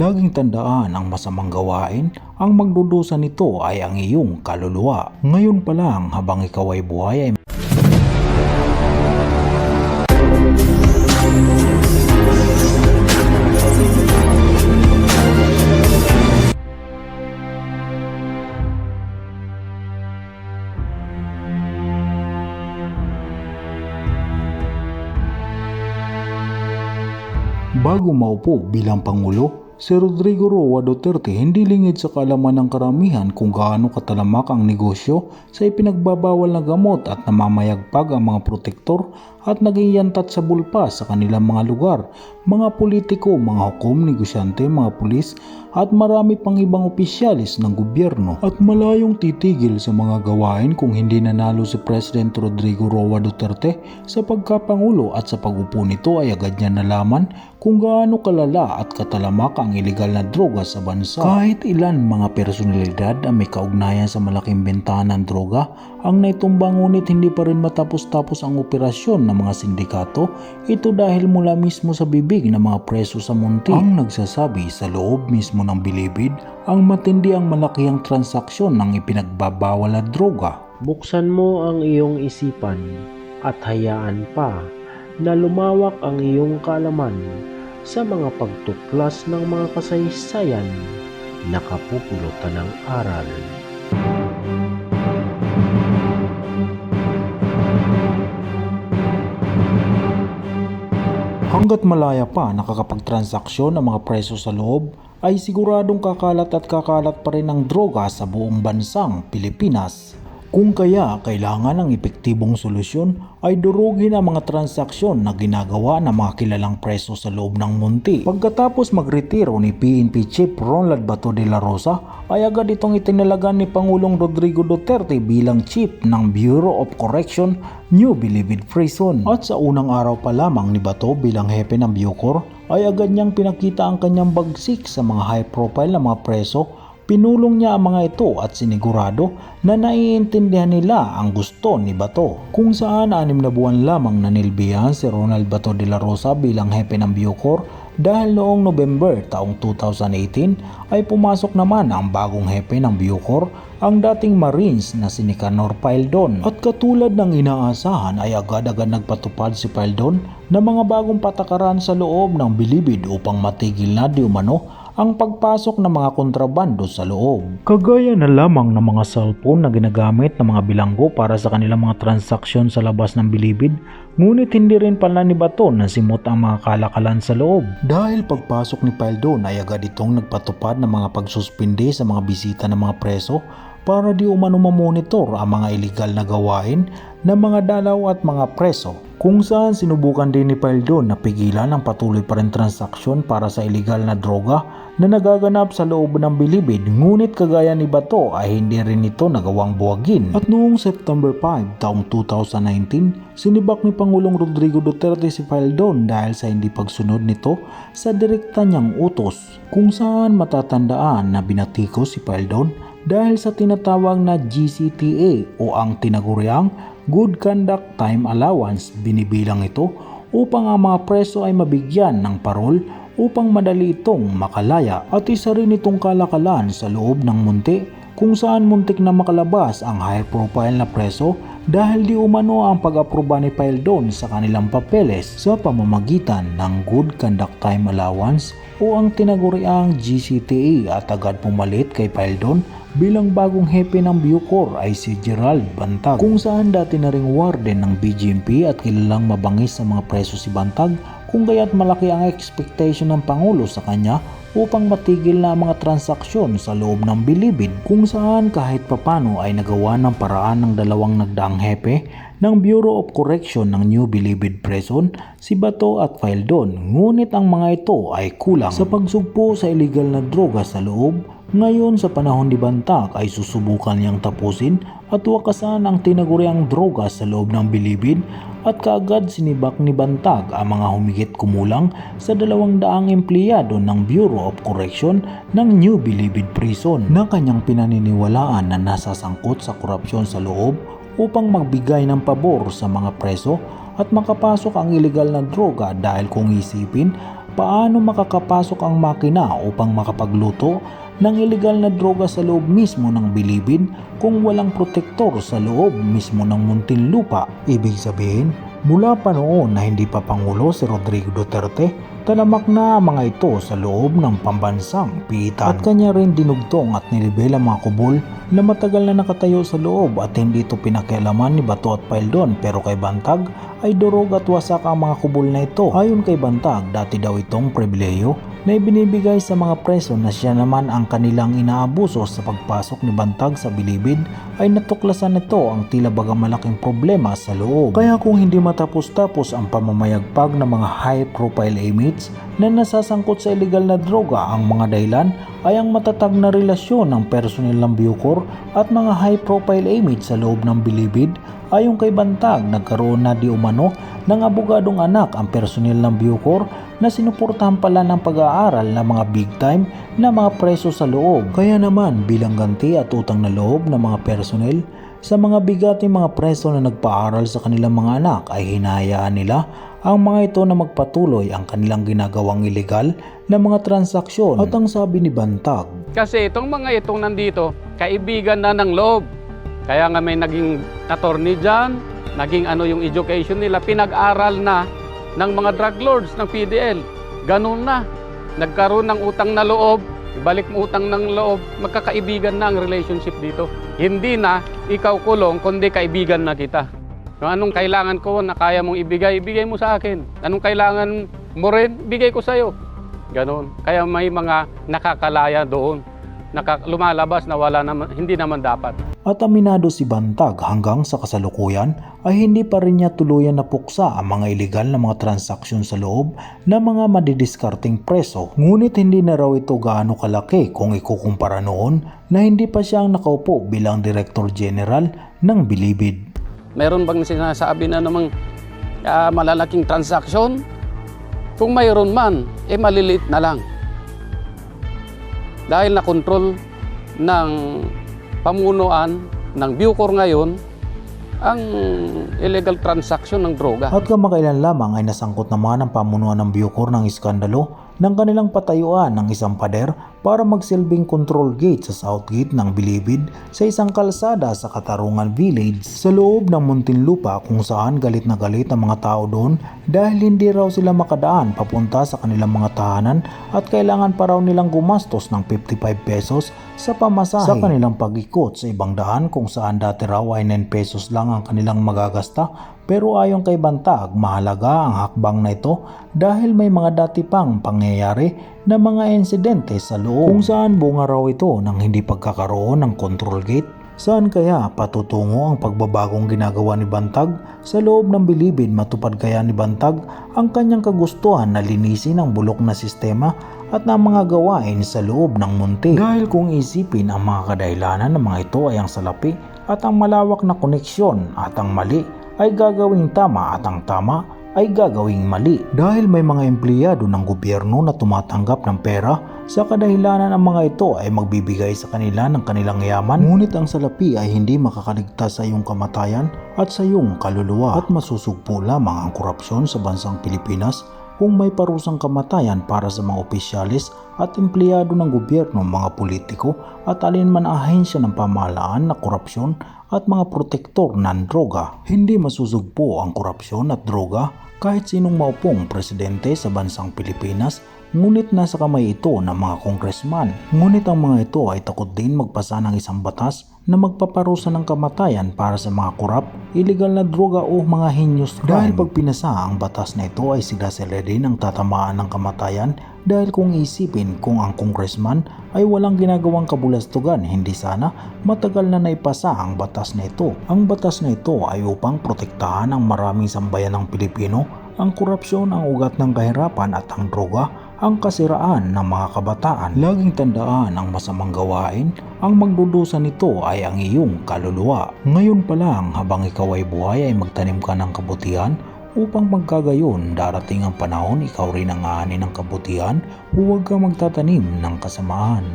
Laging tandaan ang masamang gawain, ang magdudusa nito ay ang iyong kaluluwa. Ngayon pa lang habang ikaw ay buhay ay Bago maupo bilang Pangulo, si Rodrigo Roa Duterte hindi lingid sa kalaman ng karamihan kung gaano katalamak ang negosyo sa ipinagbabawal na gamot at namamayagpag ang mga protektor at nagiyantat sa bulpa sa kanilang mga lugar, mga politiko, mga hukom, negosyante, mga pulis at marami pang ibang opisyalis ng gobyerno at malayong titigil sa mga gawain kung hindi nanalo si President Rodrigo Roa Duterte sa pagkapangulo at sa pagupo nito ay agad niya nalaman kung gaano kalala at katalamak ang ilegal na droga sa bansa. Kahit ilan mga personalidad ang may kaugnayan sa malaking bentahan ng droga, ang naitumba ngunit hindi pa rin matapos-tapos ang operasyon ng mga sindikato, ito dahil mula mismo sa bibig ng mga preso sa munti. Ang nagsasabi sa loob mismo ng bilibid, ang matindi ang malakihang transaksyon ng ipinagbabawal na droga. Buksan mo ang iyong isipan at hayaan pa na lumawak ang iyong kaalaman sa mga pagtuklas ng mga kasaysayan na kapupulutan ng aral. Hanggat malaya pa nakakapagtransaksyon ng mga preso sa loob, ay siguradong kakalat at kakalat pa rin ang droga sa buong bansang Pilipinas. Kung kaya kailangan ng epektibong solusyon ay durugin ang mga transaksyon na ginagawa ng mga kilalang preso sa loob ng munti. Pagkatapos magretiro ni PNP Chief Ronald Bato de la Rosa ay agad itong itinalagan ni Pangulong Rodrigo Duterte bilang Chief ng Bureau of Correction New Bilibid Prison. At sa unang araw pa lamang ni Bato bilang hepe ng Bucor ay agad niyang pinakita ang kanyang bagsik sa mga high profile na mga preso Pinulong niya ang mga ito at sinigurado na naiintindihan nila ang gusto ni Bato. Kung saan anim na buwan lamang nanilbihan si Ronald Bato de la Rosa bilang hepe ng Bucor dahil noong November taong 2018 ay pumasok naman ang bagong hepe ng Bucor ang dating Marines na si Nicanor Paildon. At katulad ng inaasahan ay agad-agad nagpatupad si Paildon ng mga bagong patakaran sa loob ng bilibid upang matigil na di umano ang pagpasok ng mga kontrabando sa loob. Kagaya na lamang ng mga cellphone na ginagamit ng mga bilanggo para sa kanilang mga transaksyon sa labas ng bilibid, ngunit hindi rin pala ni Bato na simot ang mga kalakalan sa loob. Dahil pagpasok ni Paildon ay agad itong nagpatupad ng mga pagsuspinde sa mga bisita ng mga preso para di umano mamonitor ang mga illegal na gawain ng mga dalaw at mga preso kung saan sinubukan din ni Paildon na pigilan ang patuloy pa rin transaksyon para sa illegal na droga na nagaganap sa loob ng bilibid ngunit kagaya ni Bato ay hindi rin ito nagawang buwagin. At noong September 5 taong 2019, sinibak ni Pangulong Rodrigo Duterte si Paildon dahil sa hindi pagsunod nito sa direkta niyang utos kung saan matatandaan na binatiko si Paildon dahil sa tinatawag na GCTA o ang tinaguriang Good Conduct Time Allowance binibilang ito upang ang mga preso ay mabigyan ng parol upang madali itong makalaya at isa rin itong kalakalan sa loob ng munti kung saan muntik na makalabas ang high profile na preso dahil di umano ang pag-aproba ni Paildon sa kanilang papeles sa pamamagitan ng Good Conduct Time Allowance o ang tinaguriang GCTA at agad pumalit kay Paildon bilang bagong hepe ng Bucor ay si Gerald Bantag kung saan dati na ring warden ng BGMP at kilalang mabangis sa mga preso si Bantag kung gaya't malaki ang expectation ng Pangulo sa kanya upang matigil na ang mga transaksyon sa loob ng bilibid kung saan kahit papano ay nagawa ng paraan ng dalawang nagdaang hepe ng Bureau of Correction ng New Bilibid Prison, si Bato at Faildon. Ngunit ang mga ito ay kulang sa pagsugpo sa illegal na droga sa loob ngayon sa panahon ni Bantag ay susubukan niyang tapusin at wakasan ang tinaguriang droga sa loob ng bilibid at kaagad sinibak ni Bantag ang mga humigit kumulang sa dalawang daang empleyado ng Bureau of Correction ng New Bilibid Prison na kanyang pinaniniwalaan na nasasangkot sa korupsyon sa loob upang magbigay ng pabor sa mga preso at makapasok ang ilegal na droga dahil kung isipin paano makakapasok ang makina upang makapagluto ng ilegal na droga sa loob mismo ng bilibid kung walang protektor sa loob mismo ng Muntinlupa. Ibig sabihin, mula pa noon na hindi pa Pangulo si Rodrigo Duterte, talamak na mga ito sa loob ng pambansang piitan. At kanya rin dinugtong at nilibel ang mga kubol na matagal na nakatayo sa loob at hindi ito pinakialaman ni Bato at Paildon pero kay Bantag ay durog at wasak ang mga kubol na ito. Ayon kay Bantag, dati daw itong pribileyo na ibinibigay sa mga preso na siya naman ang kanilang inaabuso sa pagpasok ni Bantag sa bilibid ay natuklasan nito ang tila baga malaking problema sa loob. Kaya kung hindi matapos-tapos ang pamamayagpag ng mga high-profile inmates na nasasangkot sa illegal na droga ang mga dahilan ay ang matatag na relasyon ng personel ng Bucor at mga high-profile inmates sa loob ng bilibid ayon kay Bantag nagkaroon na di umano ng abogadong anak ang personel ng Bucor na sinuportahan pala ng pag-aaral ng mga big time na mga preso sa loob. Kaya naman bilang ganti at utang na loob ng mga personel sa mga bigating mga preso na nagpaaral sa kanilang mga anak ay hinahayaan nila ang mga ito na magpatuloy ang kanilang ginagawang ilegal na mga transaksyon. At ang sabi ni Bantag, Kasi itong mga itong nandito, kaibigan na ng loob. Kaya nga may naging attorney dyan, naging ano yung education nila, pinag-aral na ng mga drug lords ng PDL. Ganun na. Nagkaroon ng utang na loob, ibalik mo utang ng loob, magkakaibigan na ang relationship dito. Hindi na ikaw kulong, kundi kaibigan na kita. Anong kailangan ko na kaya mong ibigay, ibigay mo sa akin. Anong kailangan mo rin, bigay ko sa'yo. Ganon. Kaya may mga nakakalaya doon. Naka, lumalabas na wala naman, hindi naman dapat. At aminado si Bantag hanggang sa kasalukuyan ay hindi pa rin niya tuluyan na puksa ang mga ilegal na mga transaksyon sa loob ng mga madidiskarting preso. Ngunit hindi na raw ito gaano kalaki kung ikukumpara noon na hindi pa siya ang nakaupo bilang Director General ng Bilibid. Mayroon bang sinasabi na namang ah, malalaking transaksyon? Kung mayroon man, eh maliliit na lang. Dahil na-control ng pamunuan ng Bucor ngayon ang illegal transaction ng droga. At kamakailan lamang ay nasangkot naman ang pamunuan ng Bucor ng iskandalo ng kanilang patayuan ng isang pader para magsilbing control gate sa south gate ng Bilibid sa isang kalsada sa Katarungan Village sa loob ng Muntinlupa kung saan galit na galit ang mga tao doon dahil hindi raw sila makadaan papunta sa kanilang mga tahanan at kailangan pa raw nilang gumastos ng 55 pesos sa pamasahe. Sa kanilang pag-ikot sa ibang daan kung saan dati raw ay 9 pesos lang ang kanilang magagasta pero ayon kay Bantag, mahalaga ang hakbang na ito dahil may mga dati pang pangyayari na mga insidente sa loob kung saan bunga raw ito ng hindi pagkakaroon ng control gate. Saan kaya patutungo ang pagbabagong ginagawa ni Bantag? Sa loob ng bilibid matupad kaya ni Bantag ang kanyang kagustuhan na linisin ang bulok na sistema at ng mga gawain sa loob ng munti. Dahil kung isipin ang mga kadahilanan ng mga ito ay ang salapi at ang malawak na koneksyon at ang mali ay gagawing tama at ang tama ay gagawing mali. Dahil may mga empleyado ng gobyerno na tumatanggap ng pera sa kadahilanan ng mga ito ay magbibigay sa kanila ng kanilang yaman. Ngunit ang salapi ay hindi makakaligtas sa iyong kamatayan at sa iyong kaluluwa. At masusugpo lamang ang korupsyon sa bansang Pilipinas kung may parusang kamatayan para sa mga opisyalis at empleyado ng gobyerno, mga politiko at alinman ahensya ng pamahalaan na korupsyon at mga protektor ng droga. Hindi masusugpo ang korupsyon at droga kahit sinong maupong presidente sa bansang Pilipinas ngunit nasa kamay ito ng mga kongresman. Ngunit ang mga ito ay takot din magpasa ng isang batas na magpaparusa ng kamatayan para sa mga korap, illegal na droga o mga heinous crime. Dahil pag pinasa ang batas na ito ay sila sila din ang tatamaan ng kamatayan dahil kung isipin kung ang congressman ay walang ginagawang kabulastugan, hindi sana matagal na naipasa ang batas na ito. Ang batas na ito ay upang protektahan ang maraming sambayan ng Pilipino, ang korupsyon ang ugat ng kahirapan at ang droga ang kasiraan ng mga kabataan. Laging tandaan ang masamang gawain, ang magdudusa nito ay ang iyong kaluluwa. Ngayon pa lang habang ikaw ay buhay ay magtanim ka ng kabutihan upang magkagayon darating ang panahon ikaw rin ang ani ng kabutihan huwag ka magtatanim ng kasamaan.